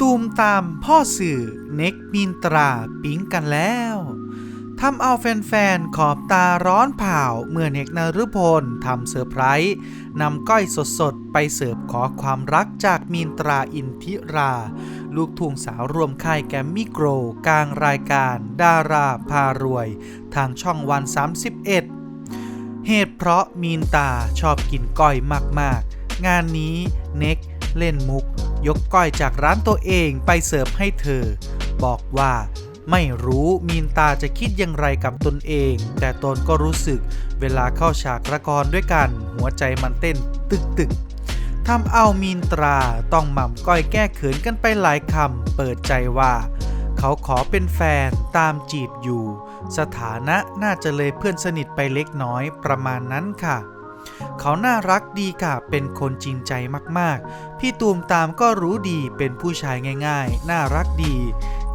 ตูมตามพ่อสื่อเน็กมินตราปิ๊งกันแล้วทำเอาแฟนๆ ขอบตาร้อนเผาเมื่อเน็กนฤพลทำเซอร์ไพรส์นำก้อยสดๆ ไปเสิร์ฟขอความรักจากมินตราอินทิรา ลูกทุ่งสาวรวมค่ายแกรมมี่โกรกลางรายการ ดาราพารวย ทางช่องวัน 31 เหตุเพราะมีนตาชอบกินก้อยมากๆ งานนี้เน็กเล่นมุก ยกก้อยจากร้านตัวเองไปเสิร์ฟให้เธอ บอกว่าไม่รู้มีนตาจะคิดอย่างไรกับตนเอง แต่ตนก็รู้สึกเวลาเข้าฉากละครด้วยกัน หัวใจมันเต้นตึกตึกๆทำเอามีนตราต้องหม่ำก้อยแก้เขินกันไปหลายคำ เปิดใจว่า เขาขอเป็นแฟนตามจีบอยู่ สถานะน่าจะเลยเพื่อนสนิทไปเล็กน้อยประมาณนั้นค่ะ เขาน่ารักดีค่ะเป็นคนจริงใจมากๆ พี่ตูมตามก็รู้ดีเป็นผู้ชายง่าย ๆ น่ารักดี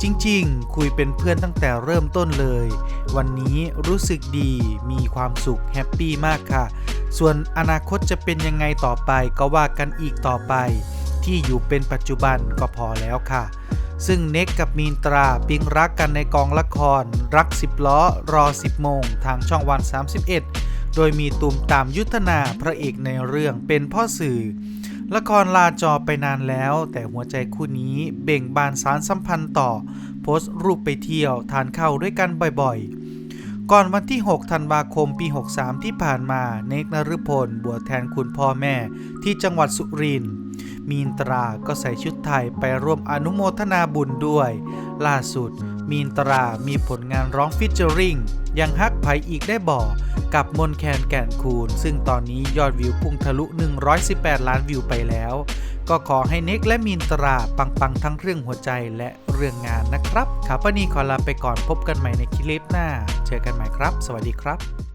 จริงๆ คุยเป็นเพื่อนตั้งแต่เริ่มต้นเลย วันนี้รู้สึกดีมีความสุขแฮปปี้มากค่ะ ส่วนอนาคตจะเป็นยังไงต่อไปก็ว่ากันอีกต่อไป ที่อยู่เป็นปัจจุบันก็พอแล้วค่ะซึ่งเน็กกับมีนตราปิงรักกันในกองละคร รัก10ล้อรอ 10 โมง ทางช่องวัน 31 โดยมีตุมตามยุทธนาพระเอกในเรื่องเป็นพ่อสื่อ ละครลาจอไปนานแล้ว แต่หัวใจคู่นี้เบ่งบานสารสัมพันธ์ต่อ โพสต์รูปไปเที่ยวทานข้าวด้วยกันบ่อยๆ ก่อนวันที่ 6 ธันวาคมปี 63 ที่ผ่านมา เนกนฤพลบวชแทนคุณพ่อแม่ที่จังหวัดสุรินทร์มีนตราก็ใส่ชุดไทยไปร่วมอนุโมทนาบุญด้วย ล่าสุด มีนตรามีผลงานร้องฟิชเจอริงยังฮักไผอีกได้บ่อก กับมนแคนแก่นคูณ ซึ่งตอนนี้ยอดวิวพุ่งทะลุ 118 ล้านวิวไปแล้ว ก็ขอให้เน็กและมีนตราปังๆ ทั้งเรื่องหัวใจและเรื่องงานนะครับขาปนีขอลาไปก่อนพบกันใหม่ในคลิปหน้า เจอกันใหม่ครับ สวัสดีครับ